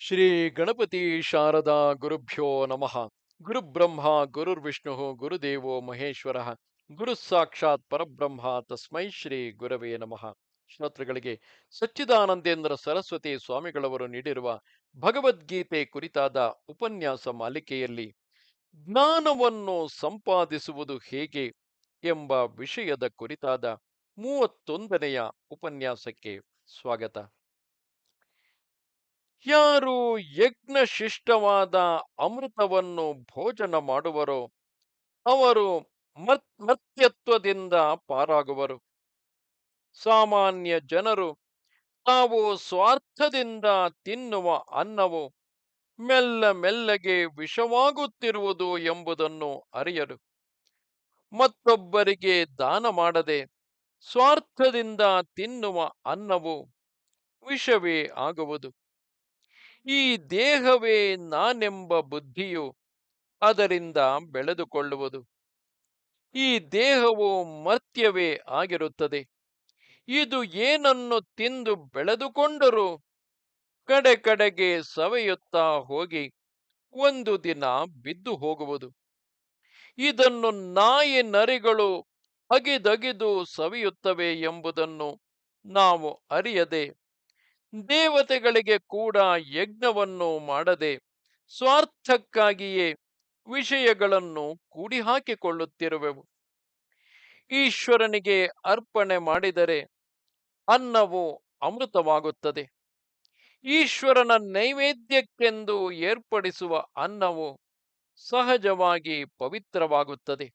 ಶ್ರೀ ಗಣಪತಿ ಶಾರದಾ ಗುರುಭ್ಯೋ ನಮಃ. ಗುರುಬ್ರಹ್ಮ, ಗುರುರ್ವಿಷ್ಣು, ಗುರುದೇವೋ ಮಹೇಶ್ವರ, ಗುರು ಸಾಕ್ಷಾತ್ ಪರಬ್ರಹ್ಮ ತಸ್ಮೈ ಶ್ರೀ ಗುರವೇ ನಮಃ. ಶ್ರೋತೃಗಳಿಗೆ ಸಚ್ಚಿದಾನಂದೇಂದ್ರ ಸರಸ್ವತಿ ಸ್ವಾಮಿಗಳವರು ನೀಡಿರುವ ಭಗವದ್ಗೀತೆ ಕುರಿತಾದ ಉಪನ್ಯಾಸ ಮಾಲಿಕೆಯಲ್ಲಿ ಜ್ಞಾನವನ್ನು ಸಂಪಾದಿಸುವುದು ಹೇಗೆ ಎಂಬ ವಿಷಯದ ಕುರಿತಾದ ಮೂವತ್ತೊಂದನೆಯ ಉಪನ್ಯಾಸಕ್ಕೆ ಸ್ವಾಗತ. ಯಾರು ಯಜ್ಞಶಿಷ್ಟವಾದ ಅಮೃತವನ್ನು ಭೋಜನ ಮಾಡುವರೋ, ಅವರು ಮತ್ ಪಾರಾಗುವರು. ಸಾಮಾನ್ಯ ಜನರು, ತಾವು ಸ್ವಾರ್ಥದಿಂದ ತಿನ್ನುವ ಅನ್ನವು ಮೆಲ್ಲ ಮೆಲ್ಲಗೆ ವಿಷವಾಗುತ್ತಿರುವುದು ಎಂಬುದನ್ನು ಅರಿಯರು. ಮತ್ತೊಬ್ಬರಿಗೆ ದಾನ ಮಾಡದೆ ಸ್ವಾರ್ಥದಿಂದ ತಿನ್ನುವ ಅನ್ನವು ವಿಷವೇ ಆಗುವುದು. ಈ ದೇಹವೇ ನಾನೆಂಬ ಬುದ್ಧಿಯು ಅದರಿಂದ ಬೆಳೆದುಕೊಳ್ಳುವುದು. ಈ ದೇಹವು ಮರ್ತ್ಯವೇ ಆಗಿರುತ್ತದೆ. ಇದು ಏನನ್ನು ತಿಂದು ಬೆಳೆದುಕೊಂಡರೂ? ಕಡೆ ಕಡೆಗೆ ಸವೆಯುತ್ತಾ ಹೋಗಿ ಒಂದು ದಿನ ಬಿದ್ದು ಹೋಗುವುದು. ಇದನ್ನು ನಾಯಿ ನರಿಗಳು ಅಗಿದಗಿದು ಸವಿಯುತ್ತವೆ ಎಂಬುದನ್ನು ನಾವು ಅರಿಯದೆ ದೇವತೆಗಳಿಗೆ ಕೂಡ ಯಜ್ಞವನ್ನು ಮಾಡದೆ ಸ್ವಾರ್ಥಕ್ಕಾಗಿಯೇ ವಿಷಯಗಳನ್ನು ಕೂಡಿ ಹಾಕಿಕೊಳ್ಳುತ್ತಿರುವೆವು ಈಶ್ವರನಿಗೆ ಅರ್ಪಣೆ ಮಾಡಿದರೆ ಅನ್ನವು ಅಮೃತವಾಗುತ್ತದೆ. ಈಶ್ವರನ ನೈವೇದ್ಯಕ್ಕೆಂದು ಏರ್ಪಡಿಸುವ ಅನ್ನವು ಸಹಜವಾಗಿ ಪವಿತ್ರವಾಗುತ್ತದೆ.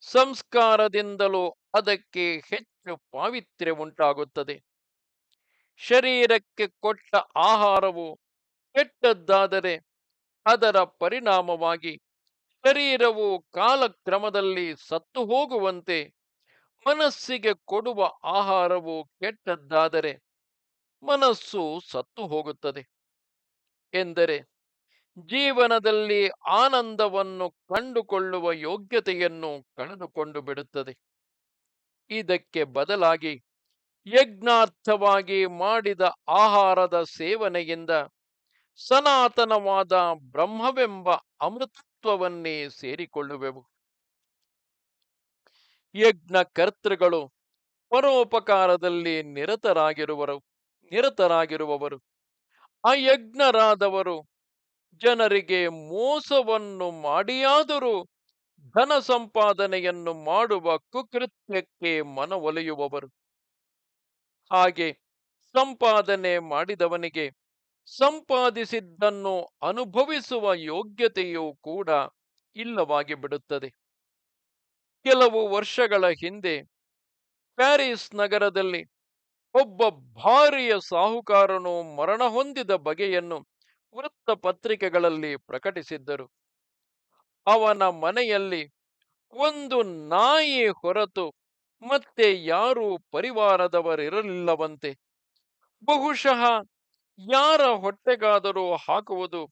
ಸಂಸ್ಕಾರದಿಂದಲೂ ಅದಕ್ಕೆ ಹೆಚ್ಚು ಪಾವಿತ್ರ್ಯ ಉಂಟಾಗುತ್ತದೆ. ಶರೀರಕ್ಕೆ ಕೊಟ್ಟ ಆಹಾರವು ಕೆಟ್ಟದ್ದಾದರೆ ಅದರ ಪರಿಣಾಮವಾಗಿ ಶರೀರವು ಕಾಲಕ್ರಮದಲ್ಲಿ ಸತ್ತು ಹೋಗುವಂತೆ ಮನಸ್ಸಿಗೆ ಕೊಡುವ ಆಹಾರವು ಕೆಟ್ಟದ್ದಾದರೆ ಮನಸ್ಸು ಸತ್ತು ಹೋಗುತ್ತದೆ. ಎಂದರೆ ಜೀವನದಲ್ಲಿ ಆನಂದವನ್ನು ಕಂಡುಕೊಳ್ಳುವ ಯೋಗ್ಯತೆಯನ್ನು ಕಳೆದುಕೊಂಡು ಬಿಡುತ್ತದೆ. ಇದಕ್ಕೆ ಬದಲಾಗಿ ಯಜ್ಞಾರ್ಥವಾಗಿ ಮಾಡಿದ ಆಹಾರದ ಸೇವನೆಯಿಂದ ಸನಾತನವಾದ ಬ್ರಹ್ಮವೆಂಬ ಅಮೃತತ್ವವನ್ನೇ ಸೇರಿಕೊಳ್ಳುವೆವು. ಯಜ್ಞ ಕರ್ತೃಗಳು ಪರೋಪಕಾರದಲ್ಲಿ ನಿರತರಾಗಿರುವರು, ನಿರತರಾಗಿರುವವರು. ಯಜ್ಞರಾದವರು ಜನರಿಗೆ ಮೋಸವನ್ನು ಮಾಡಿಯಾದರೂ ಧನ ಸಂಪಾದನೆಯನ್ನು ಮಾಡುವ ಕುಕೃತ್ಯಕ್ಕೆ ಮನವೊಲೆಯುವವರು. ಹಾಗೆ ಸಂಪಾದನೆ ಮಾಡಿದವನಿಗೆ ಸಂಪಾದಿಸಿದ್ದನ್ನು ಅನುಭವಿಸುವ ಯೋಗ್ಯತೆಯೂ ಕೂಡ ಇಲ್ಲವಾಗಿ ಬಿಡುತ್ತದೆ ಕೆಲವು ವರ್ಷಗಳ ಹಿಂದೆ ಪ್ಯಾರಿಸ್ ನಗರದಲ್ಲಿ ಒಬ್ಬ ಭಾರಿಯ ಸಾಹುಕಾರನು ಮರಣ ಹೊಂದಿದ ಬಗೆಯನ್ನು ವೃತ್ತಪತ್ರಿಕೆಗಳಲ್ಲಿ ಪ್ರಕಟಿಸಿದ್ದರು. ಅವನ ಮನೆಯಲ್ಲಿ ಒಂದು ನಾಯಿ ಹೊರತು ಮತ್ತೆ ಯಾರೂ ಪರಿವಾರದವರಿರಲಿಲ್ಲವಂತೆ. ಬಹುಶಃ ಯಾರ ಹೊಟ್ಟೆಗಾದರೂ ಹಾಕುವುದು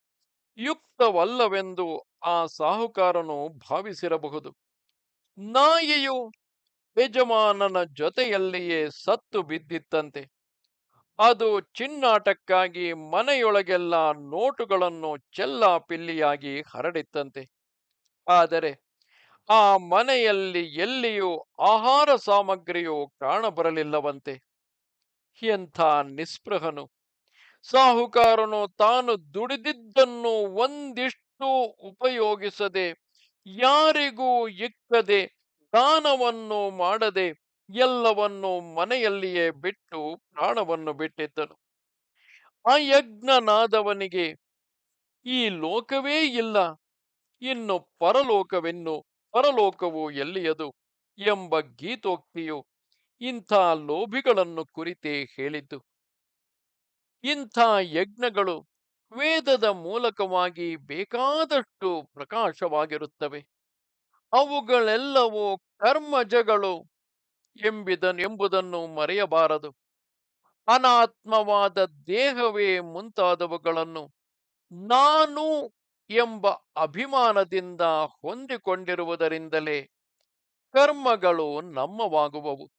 ಯುಕ್ತವಲ್ಲವೆಂದು ಆ ಸಾಹುಕಾರನು ಭಾವಿಸಿರಬಹುದು. ನಾಯಿಯು ಯಜಮಾನನ ಜೊತೆಯಲ್ಲಿಯೇ ಸತ್ತು ಬಿದ್ದಿತ್ತಂತೆ. ಅದು ಚಿನ್ನಾಟಕ್ಕಾಗಿ ಮನೆಯೊಳಗೆಲ್ಲ ನೋಟುಗಳನ್ನು ಚೆಲ್ಲಾಪಿಲ್ಲಿಯಾಗಿ ಹರಡಿತ್ತಂತೆ. ಆದರೆ ಆ ಮನೆಯಲ್ಲಿ ಎಲ್ಲಿಯೂ ಆಹಾರ ಸಾಮಗ್ರಿಯು ಕಾಣಬರಲಿಲ್ಲವಂತೆ ಎಂಥ ನಿಸ್ಪೃಹನು. ಸಾಹುಕಾರನು ತಾನು ದುಡಿದಿದ್ದನ್ನು ಒಂದಿಷ್ಟು ಉಪಯೋಗಿಸದೆ, ಯಾರಿಗೂ ಇಕ್ಕದೆ, ದಾನವನ್ನು ಮಾಡದೆ ಎಲ್ಲವನ್ನು ಮನೆಯಲ್ಲಿಯೇ ಬಿಟ್ಟು ಪ್ರಾಣವನ್ನು ಬಿಟ್ಟಿದ್ದನು. ಆ ಯಜ್ಞನಾದವನಿಗೆ, ಈ ಲೋಕವೇ ಇಲ್ಲ, ಇನ್ನು ಪರಲೋಕವೆನ್ನು ಪರಲೋಕವು ಎಲ್ಲಿಯದು ಎಂಬ ಗೀತೋಕ್ತಿಯು ಇಂಥ ಲೋಭಿಗಳನ್ನು ಕುರಿತೇ ಹೇಳಿದ್ದು. ಇಂಥ ಯಜ್ಞಗಳು ವೇದದ ಮೂಲಕವಾಗಿ ಬೇಕಾದಷ್ಟು ಪ್ರಕಾಶವಾಗಿರುತ್ತವೆ. ಅವುಗಳೆಲ್ಲವೂ ಕರ್ಮಜಗಳು ಎಂಬಿದ ಎಂಬುದನ್ನು ಮರೆಯಬಾರದು. ಅನಾತ್ಮವಾದ ದೇಹವೇ ಮುಂತಾದವುಗಳನ್ನು ನಾನು ಎಂಬ ಅಭಿಮಾನದಿಂದ ಹೊಂದಿಕೊಂಡಿರುವುದರಿಂದಲೇ ಕರ್ಮಗಳು ನಮ್ಮವಾಗುವವು.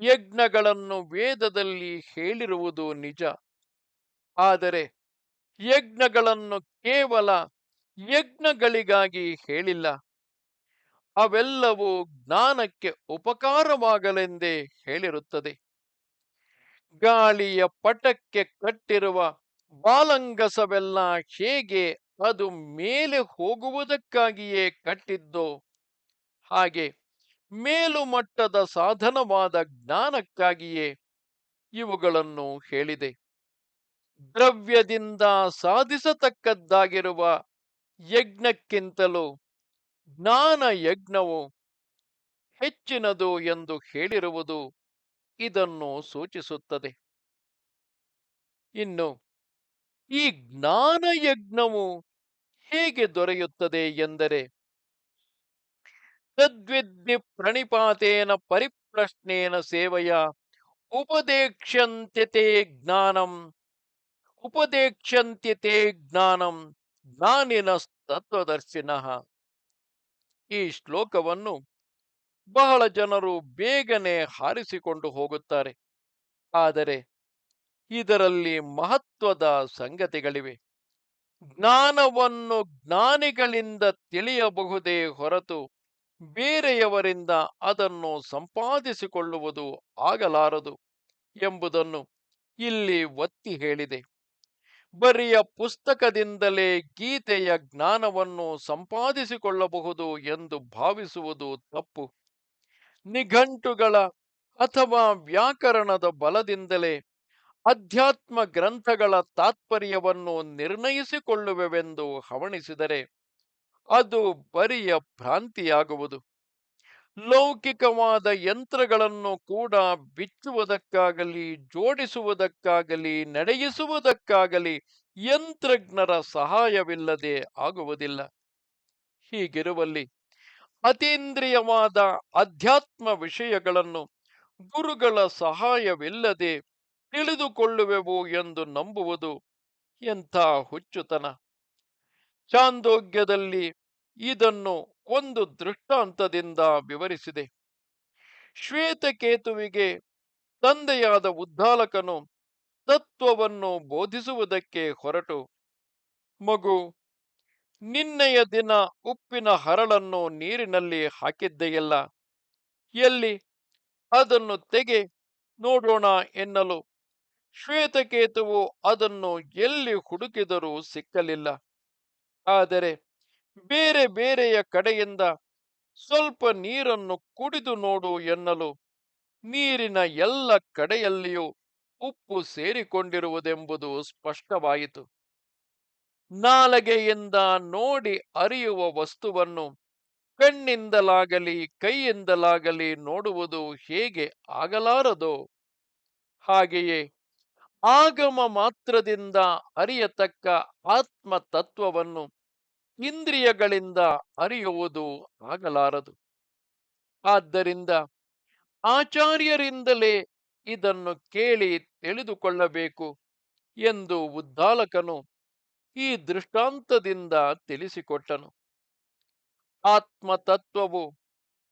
ಯಜ್ಞಗಳನ್ನು ವೇದದಲ್ಲಿ ಹೇಳಿರುವುದು ನಿಜ. ಆದರೆ ಯಜ್ಞಗಳನ್ನು ಕೇವಲ ಯಜ್ಞಗಳಿಗಾಗಿ ಹೇಳಿಲ್ಲ. ಅವೆಲ್ಲವೂ ಜ್ಞಾನಕ್ಕೆ ಉಪಕಾರವಾಗಲೆಂದೇ ಹೇಳಿರುತ್ತದೆ. ಗಾಳಿಯ ಪಟಕ್ಕೆ ಕಟ್ಟಿರುವ ಬಾಲಂಗಸವೆಲ್ಲ ಹೇಗೆ ಅದು ಮೇಲೆ ಹೋಗುವುದಕ್ಕಾಗಿಯೇ ಕಟ್ಟಿದ್ದು ಹಾಗೆ ಮೇಲುಮಟ್ಟದ ಸಾಧನವಾದ ಜ್ಞಾನಕ್ಕಾಗಿಯೇ ಇವುಗಳನ್ನು ಹೇಳಿದೆ. ದ್ರವ್ಯದಿಂದ ಸಾಧಿಸತಕ್ಕದ್ದಾಗಿರುವ ಯಜ್ಞಕ್ಕಿಂತಲೂ ಜ್ಞಾನ ಯಜ್ಞವು ಹೆಚ್ಚಿನದು ಎಂದು ಹೇಳಿರುವುದು ಇದನ್ನು ಸೂಚಿಸುತ್ತದೆ. ಇನ್ನು ಈ ಜ್ಞಾನ ಯಜ್ಞವು ಹೇಗೆ ದೊರೆಯುತ್ತದೆ ಎಂದರೆ ತದ್ವಿದ್ಧಿ ಪ್ರಣಿಪಾತೇನ ಪರಿಪ್ರಶ್ನೇನ ಸೇವೆಯ ಉಪದೇಕ್ಷಂತ್ಯತೆ ಜ್ಞಾನಂ, ಉಪದೇಕ್ಷ್ಯಂತ್ಯತೆ ಜ್ಞಾನಂ ಜ್ಞಾನಿನ ತತ್ವದರ್ಶಿನ. ಈ ಶ್ಲೋಕವನ್ನು ಬಹಳ ಜನರು ಬೇಗನೆ ಹಾರಿಸಿಕೊಂಡು ಹೋಗುತ್ತಾರೆ. ಆದರೆ ಇದರಲ್ಲಿ ಮಹತ್ವದ ಸಂಗತಿಗಳಿವೆ. ಜ್ಞಾನವನ್ನು ಜ್ಞಾನಿಗಳಿಂದ ತಿಳಿಯಬಹುದೇ ಹೊರತು ಬೇರೆಯವರಿಂದ ಅದನ್ನು ಸಂಪಾದಿಸಿಕೊಳ್ಳುವುದು ಆಗಲಾರದು ಎಂಬುದನ್ನು ಇಲ್ಲಿ ಒತ್ತಿ ಹೇಳಿದೆ. ಬರಿಯ ಪುಸ್ತಕದಿಂದಲೇ ಗೀತೆಯ ಜ್ಞಾನವನ್ನು ಸಂಪಾದಿಸಿಕೊಳ್ಳಬಹುದು ಎಂದು ಭಾವಿಸುವುದು ತಪ್ಪು. ನಿಘಂಟುಗಳ ಅಥವಾ ವ್ಯಾಕರಣದ ಬಲದಿಂದಲೇ ಅಧ್ಯಾತ್ಮ ಗ್ರಂಥಗಳ ತಾತ್ಪರ್ಯವನ್ನು ನಿರ್ಣಯಿಸಿಕೊಳ್ಳುವೆವೆಂದು ಹವಣಿಸಿದರೆ ಅದು ಬರಿಯ ಭ್ರಾಂತಿಯಾಗುವುದು. ಲೌಕಿಕವಾದ ಯಂತ್ರಗಳನ್ನು ಕೂಡ ಬಿಚ್ಚುವುದಕ್ಕಾಗಲಿ, ಜೋಡಿಸುವುದಕ್ಕಾಗಲಿ, ನಡೆಯಿಸುವುದಕ್ಕಾಗಲಿ ಯಂತ್ರಜ್ಞರ ಸಹಾಯವಿಲ್ಲದೆ ಆಗುವುದಿಲ್ಲ. ಹೀಗಿರುವಲ್ಲಿ ಅತೀಂದ್ರಿಯವಾದ ಅಧ್ಯಾತ್ಮ ವಿಷಯಗಳನ್ನು ಗುರುಗಳ ಸಹಾಯವಿಲ್ಲದೆ ತಿಳಿದುಕೊಳ್ಳುವೆವು ಎಂದು ನಂಬುವುದು ಎಂಥ ಹುಚ್ಚುತನ. ಚಾಂದೋಗ್ಯದಲ್ಲಿ ಇದನ್ನು ಒಂದು ದೃಷ್ಟಾಂತದಿಂದ ವಿವರಿಸಿದೆ. ಶ್ವೇತಕೇತುವಿಗೆ ತಂದೆಯಾದ ಉದ್ದಾಲಕನು ತತ್ವವನ್ನು ಬೋಧಿಸುವುದಕ್ಕೆ ಹೊರಟು. ಮಗು, ನಿನ್ನೆಯ ದಿನ ಉಪ್ಪಿನ ಹರಳನ್ನು ನೀರಿನಲ್ಲಿ ಹಾಕಿದ್ದೆಯಲ್ಲ, ಎಲ್ಲಿ? ಅದನ್ನು ತೆಗೆ, ನೋಡೋಣ ಎನ್ನಲು ಶ್ವೇತಕೇತುವು ಅದನ್ನು ಎಲ್ಲಿ ಹುಡುಕಿದರೂ ಸಿಕ್ಕಲಿಲ್ಲ. ಆದರೆ ಬೇರೆ ಬೇರೆಯ ಕಡೆಯಿಂದ ಸ್ವಲ್ಪ ನೀರನ್ನು ಕುಡಿದು ನೋಡು ಎನ್ನಲು ನೀರಿನ ಎಲ್ಲ ಕಡೆಯಲ್ಲಿಯೂ ಉಪ್ಪು ಸೇರಿಕೊಂಡಿರುವುದೆಂಬುದು ಸ್ಪಷ್ಟವಾಯಿತು. ನಾಲಗೆಯಿಂದ ನೋಡಿ ಅರಿಯುವ ವಸ್ತುವನ್ನು ಕಣ್ಣಿಂದಲಾಗಲಿ ಕೈಯಿಂದಲಾಗಲಿ ನೋಡುವುದು ಹೇಗೆ ಆಗಲಾರದೋ ಹಾಗೆಯೇ ಆಗಮ ಮಾತ್ರದಿಂದ ಅರಿಯತಕ್ಕ ಆತ್ಮ ತತ್ವವನ್ನು ಇಂದ್ರಿಯಗಳಿಂದ ಅರಿಯುವುದು ಆಗಲಾರದು. ಆದ್ದರಿಂದ ಆಚಾರ್ಯರಿಂದಲೇ ಇದನ್ನು ಕೇಳಿ ತಿಳಿದುಕೊಳ್ಳಬೇಕು ಎಂದು ಉದ್ದಾಲಕನು ಈ ದೃಷ್ಟಾಂತದಿಂದ ತಿಳಿಸಿಕೊಟ್ಟನು. ಆತ್ಮತತ್ವವು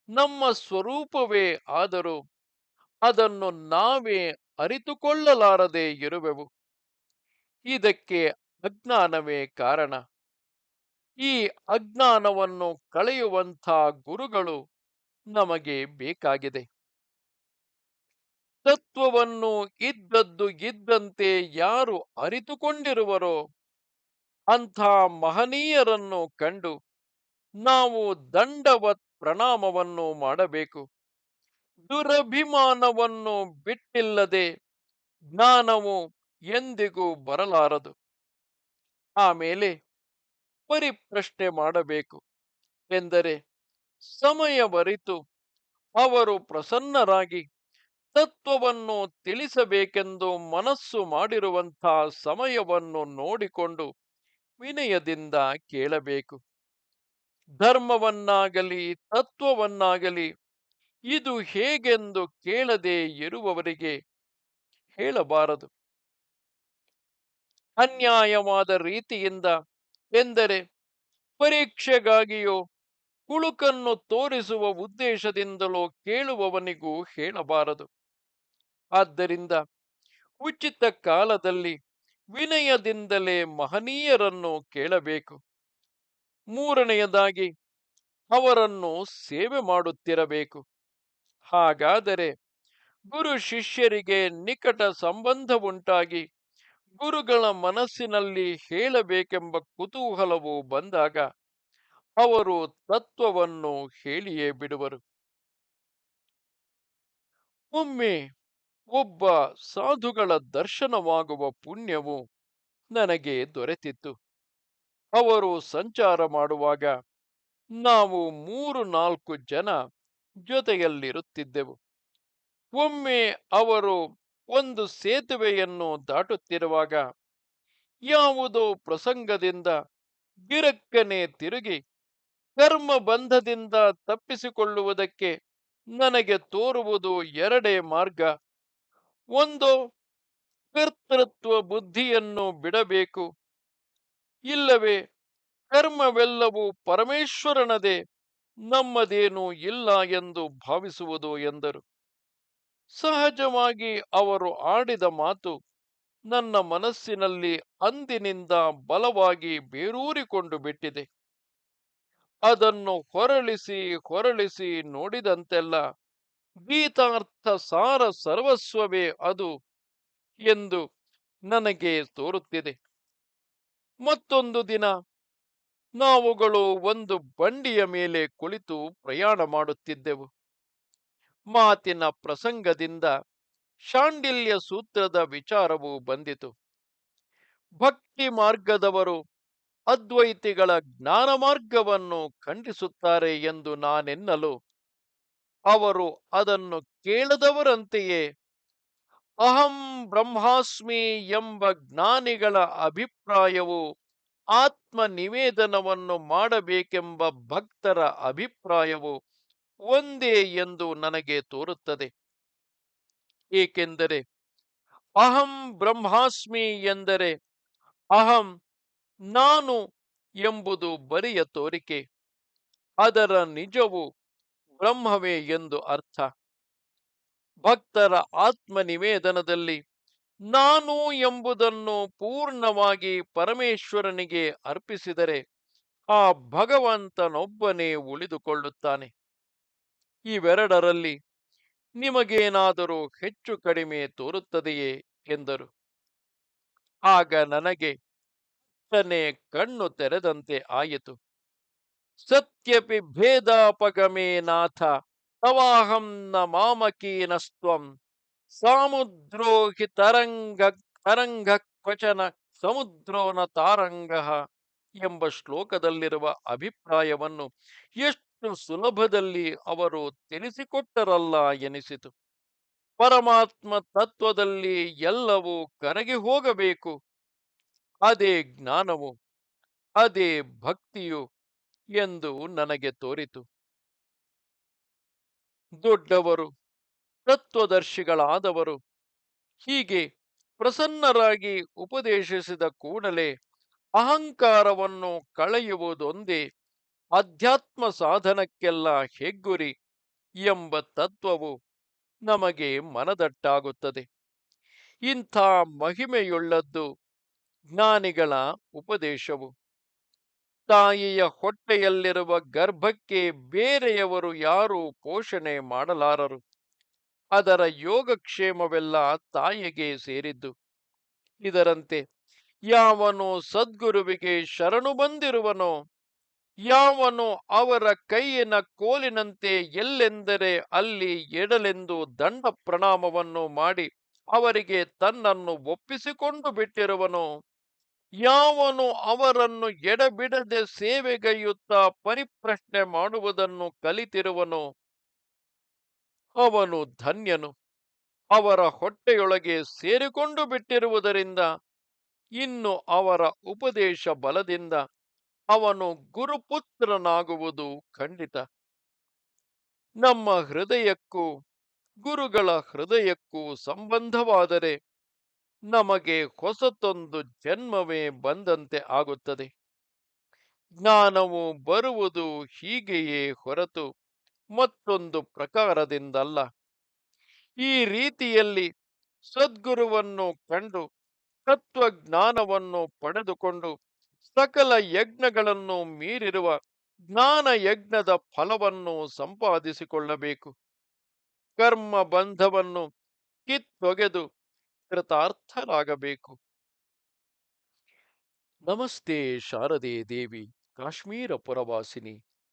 ನಮ್ಮ ಸ್ವರೂಪವೇ ಆದರೂ ಅದನ್ನು ನಾವೇ ಅರಿತುಕೊಳ್ಳಲಾರದೆ ಇರುವೆವು. ಇದಕ್ಕೆ ಅಜ್ಞಾನವೇ ಕಾರಣ. ಈ ಅಜ್ಞಾನವನ್ನು ಕಳೆಯುವಂಥ ಗುರುಗಳು ನಮಗೆ ಬೇಕಾಗಿದೆ. ತತ್ವವನ್ನು ಇದ್ದದ್ದು ಇದ್ದಂತೆ ಯಾರು ಅರಿತುಕೊಂಡಿರುವರೋ ಅಂಥ ಮಹನೀಯರನ್ನು ಕಂಡು ನಾವು ದಂಡವತ್ ಪ್ರಣಾಮವನ್ನು ಮಾಡಬೇಕು. ದುರಭಿಮಾನವನ್ನು ಬಿಟ್ಟಿಲ್ಲದೆ ಜ್ಞಾನವು ಎಂದಿಗೂ ಬರಲಾರದು. ಆಮೇಲೆ ಪರಿಪ್ರಶ್ನೆ ಮಾಡಬೇಕು ಎಂದರೆ ಸಮಯವರಿತು ಅವರು ಪ್ರಸನ್ನರಾಗಿ ತತ್ವವನ್ನು ತಿಳಿಸಬೇಕೆಂದು ಮನಸ್ಸು ಮಾಡಿರುವಂಥ ಸಮಯವನ್ನು ನೋಡಿಕೊಂಡು ವಿನಯದಿಂದ ಕೇಳಬೇಕು. ಧರ್ಮವನ್ನಾಗಲಿ ತತ್ವವನ್ನಾಗಲಿ ಇದು ಹೇಗೆಂದು ಕೇಳದೆ ಇರುವವರಿಗೆ ಹೇಳಬಾರದು. ಅನ್ಯಾಯವಾದ ರೀತಿಯಿಂದ ಎಂದರೆ ಪರೀಕ್ಷೆಗಾಗಿಯೋ ಕುಳುಕನ್ನು ತೋರಿಸುವ ಉದ್ದೇಶದಿಂದಲೋ ಕೇಳುವವನಿಗೂ ಹೇಳಬಾರದು. ಆದ್ದರಿಂದ ಉಚಿತ ಕಾಲದಲ್ಲಿ ವಿನಯದಿಂದಲೇ ಮಹನೀಯರನ್ನು ಕೇಳಬೇಕು. ಮೂರನೆಯದಾಗಿ ಅವರನ್ನು ಸೇವೆ ಮಾಡುತ್ತಿರಬೇಕು. ಹಾಗಾದರೆ ಗುರು ಶಿಷ್ಯರಿಗೆ ನಿಕಟ ಸಂಬಂಧ ಉಂಟಾಗಿ ಗುರುಗಳ ಮನಸ್ಸಿನಲ್ಲಿ ಹೇಳಬೇಕೆಂಬ ಕುತೂಹಲವು ಬಂದಾಗ ಅವರು ತತ್ವವನ್ನು ಹೇಳಿಯೇ ಬಿಡುವರು. ಒಮ್ಮೆ ಒಬ್ಬ ಸಾಧುಗಳ ದರ್ಶನವಾಗುವ ಪುಣ್ಯವು ನನಗೆ ದೊರೆತಿತ್ತು. ಅವರು ಸಂಚಾರ ಮಾಡುವಾಗ ನಾವು ಮೂರು ನಾಲ್ಕು ಜನ ಜೊತೆಯಲ್ಲಿರುತ್ತಿದ್ದೆವು. ಒಮ್ಮೆ ಅವರು ಒಂದು ಸೇತುವೆಯನ್ನು ದಾಟುತ್ತಿರುವಾಗ ಯಾವುದೋ ಪ್ರಸಂಗದಿಂದ ಗಿರಕ್ಕನೆ ತಿರುಗಿ ಕರ್ಮ ಬಂಧದಿಂದ ತಪ್ಪಿಸಿಕೊಳ್ಳುವುದಕ್ಕೆ ನನಗೆ ತೋರುವುದು ಎರಡೇ ಮಾರ್ಗ. ಒಂದು, ಕರ್ತೃತ್ವ ಬುದ್ಧಿಯನ್ನು ಬಿಡಬೇಕು. ಇಲ್ಲವೇ, ಕರ್ಮವೆಲ್ಲವೂ ಪರಮೇಶ್ವರನದೇ ನಮ್ಮದೇನೂ ಇಲ್ಲ ಎಂದು ಭಾವಿಸುವುದು ಎಂದರು. ಸಹಜವಾಗಿ ಅವರು ಆಡಿದ ಮಾತು ನನ್ನ ಮನಸ್ಸಿನಲ್ಲಿ ಅಂದಿನಿಂದ ಬಲವಾಗಿ ಬೇರೂರಿಕೊಂಡು ಬಿಟ್ಟಿದೆ. ಅದನ್ನು ಹೊರಳಿಸಿ ಹೊರಳಿಸಿ ನೋಡಿದಂತೆಲ್ಲ ಗೀತಾರ್ಥ ಸಾರ ಸರ್ವಸ್ವವೇ ಅದು ಎಂದು ನನಗೆ ತೋರುತ್ತಿದೆ. ಮತ್ತೊಂದು ದಿನ ನಾವುಗಳು ಒಂದು ಬಂಡಿಯ ಮೇಲೆ ಕುಳಿತು ಪ್ರಯಾಣ ಮಾಡುತ್ತಿದ್ದೆವು. ಮಾತಿನ ಪ್ರಸಂಗದಿಂದ ಶಾಂಡಿಲ್ಯ ಸೂತ್ರದ ವಿಚಾರವು ಬಂದಿತು. ಭಕ್ತಿ ಮಾರ್ಗದವರು ಅದ್ವೈತಿಗಳ ಜ್ಞಾನ ಮಾರ್ಗವನ್ನು ಖಂಡಿಸುತ್ತಾರೆ ಎಂದು ನಾನೆನ್ನಲು ಅವರು ಅದನ್ನು ಕೇಳದವರಂತೆಯೇ ಅಹಂ ಬ್ರಹ್ಮಾಸ್ಮಿ ಎಂಬ ಜ್ಞಾನಿಗಳ ಅಭಿಪ್ರಾಯವು ಆತ್ಮ ನಿವೇದನವನ್ನು ಮಾಡಬೇಕೆಂಬ ಭಕ್ತರ ಅಭಿಪ್ರಾಯವು ಒಂದೇ ಎಂದು ನನಗೆ ತೋರುತ್ತದೆ. ಏಕೆಂದರೆ ಅಹಂ ಬ್ರಹ್ಮಾಸ್ಮಿ ಎಂದರೆ ಅಹಂ ನಾನು ಎಂಬುದು ಬರಿಯ ತೋರಿಕೆ, ಅದರ ನಿಜವು ಬ್ರಹ್ಮವೇ ಎಂದು ಅರ್ಥ. ಭಕ್ತರ ಆತ್ಮ ನಿವೇದನದಲ್ಲಿ ನಾನು ಎಂಬುದನ್ನು ಪೂರ್ಣವಾಗಿ ಪರಮೇಶ್ವರನಿಗೆ ಅರ್ಪಿಸಿದರೆ ಆ ಭಗವಂತನೊಬ್ಬನೇ ಉಳಿದುಕೊಳ್ಳುತ್ತಾನೆ. ಇವೆರಡರಲ್ಲಿ ನಿಮಗೇನಾದರೂ ಹೆಚ್ಚು ಕಡಿಮೆ ತೋರುತ್ತದೆಯೇ? ಎಂದರು. ಆಗ ನನಗೆ ತನ್ನೇ ಕಣ್ಣು ತೆರೆದಂತೆ ಆಯಿತು. ಸತ್ಯಪಿ ಭೇದಾಪಗಮೇ ನಾಥ ತವಾಹಂ ನ ಮಾಮಕೀನಸ್ತ್ವಂ ಸಾಮುದ್ರೋ ಹಿ ತರಂಗ ತರಂಗ ಕ್ವಚನ, ಸಮುದ್ರೋನ ತಾರಂಗ ಎಂಬ ಶ್ಲೋಕದಲ್ಲಿರುವ ಅಭಿಪ್ರಾಯವನ್ನು ಎಷ್ಟು ಸುಲಭದಲ್ಲಿ ಅವರು ತಿಳಿಸಿಕೊಟ್ಟರಲ್ಲ ಎನಿಸಿತು. ಪರಮಾತ್ಮ ತತ್ವದಲ್ಲಿ ಎಲ್ಲವೂ ಕರಗಿ ಹೋಗಬೇಕು. ಅದೇ ಜ್ಞಾನವು, ಅದೇ ಭಕ್ತಿಯು ಎಂದು ನನಗೆ ತೋರಿತು. ದೊಡ್ಡವರು ತತ್ವದರ್ಶಿಗಳಾದವರು ಹೀಗೆ ಪ್ರಸನ್ನರಾಗಿ ಉಪದೇಶಿಸಿದ ಕೂಡಲೇ ಅಹಂಕಾರವನ್ನು ಕಳೆಯುವುದೊಂದೇ ಅಧ್ಯಾತ್ಮ ಸಾಧನಕ್ಕೆಲ್ಲ ಹೆಗ್ಗುರಿ ಎಂಬ ತತ್ವವು ನಮಗೆ ಮನದಟ್ಟಾಗುತ್ತದೆ. ಇಂಥ ಮಹಿಮೆಯುಳ್ಳದ್ದು ಜ್ಞಾನಿಗಳ ಉಪದೇಶವು. ತಾಯಿಯ ಹೊಟ್ಟೆಯಲ್ಲಿರುವ ಗರ್ಭಕ್ಕೆ ಬೇರೆಯವರು ಯಾರೂ ಪೋಷಣೆ ಮಾಡಲಾರರು. ಅದರ ಯೋಗಕ್ಷೇಮವೆಲ್ಲ ತಾಯಿಗೆ ಸೇರಿದ್ದು. ಇದರಂತೆ ಯಾವನು ಸದ್ಗುರುವಿಗೆ ಶರಣು ಬಂದಿರುವನೋ, ಯಾವನು ಅವರ ಕೈಯಿನ ಕೋಲಿನಂತೆ ಎಲ್ಲೆಂದರೆ ಅಲ್ಲಿ ಎಡಲೆಂದು ದಂಡ ಪ್ರಣಾಮವನ್ನು ಮಾಡಿ ಅವರಿಗೆ ತನ್ನನ್ನು ಒಪ್ಪಿಸಿಕೊಂಡು ಬಿಟ್ಟಿರುವನು, ಯಾವನು ಅವರನ್ನು ಎಡಬಿಡದೆ ಸೇವೆಗೈಯುತ್ತಾ ಪರಿಪ್ರಶ್ನೆ ಮಾಡುವುದನ್ನು ಕಲಿತಿರುವನೋ ಅವನು ಧನ್ಯನು. ಅವರ ಹೊಟ್ಟೆಯೊಳಗೆ ಸೇರಿಕೊಂಡು ಬಿಟ್ಟಿರುವುದರಿಂದ, ಇನ್ನು ಅವರ ಉಪದೇಶ ಬಲದಿಂದ ಅವನು ಗುರುಪುತ್ರನಾಗುವುದು ಖಂಡಿತ. ನಮ್ಮ ಹೃದಯಕ್ಕೂ, ಗುರುಗಳ ಹೃದಯಕ್ಕೂ ಸಂಬಂಧವಾದರೆ ನಮಗೆ ಹೊಸತೊಂದು ಜನ್ಮವೇ ಬಂದಂತೆ ಆಗುತ್ತದೆ. ಜ್ಞಾನವು ಬರುವುದು ಹೀಗೆಯೇ ಹೊರತು ಮತ್ತೊಂದು ಪ್ರಕಾರದಿಂದಲ್ಲ. ಈ ರೀತಿಯಲ್ಲಿ ಸದ್ಗುರುವನ್ನು ಕಂಡು, ತತ್ವಜ್ಞಾನವನ್ನು ಪಡೆದುಕೊಂಡು, ಸಕಲ ಯಜ್ಞಗಳನ್ನು ಮೀರಿರುವ ಜ್ಞಾನ ಯಜ್ಞದ ಫಲವನ್ನು ಸಂಪಾದಿಸಿಕೊಳ್ಳಬೇಕು. ಕರ್ಮ ಬಂಧವನ್ನು ಕಿತ್ತೊಗೆದು ಕೃತಾರ್ಥರಾಗಬೇಕು. ನಮಸ್ತೆ ಶಾರದೆ ದೇವಿ, ಕಾಶ್ಮೀರ ಪುರವಾಸಿನಿ.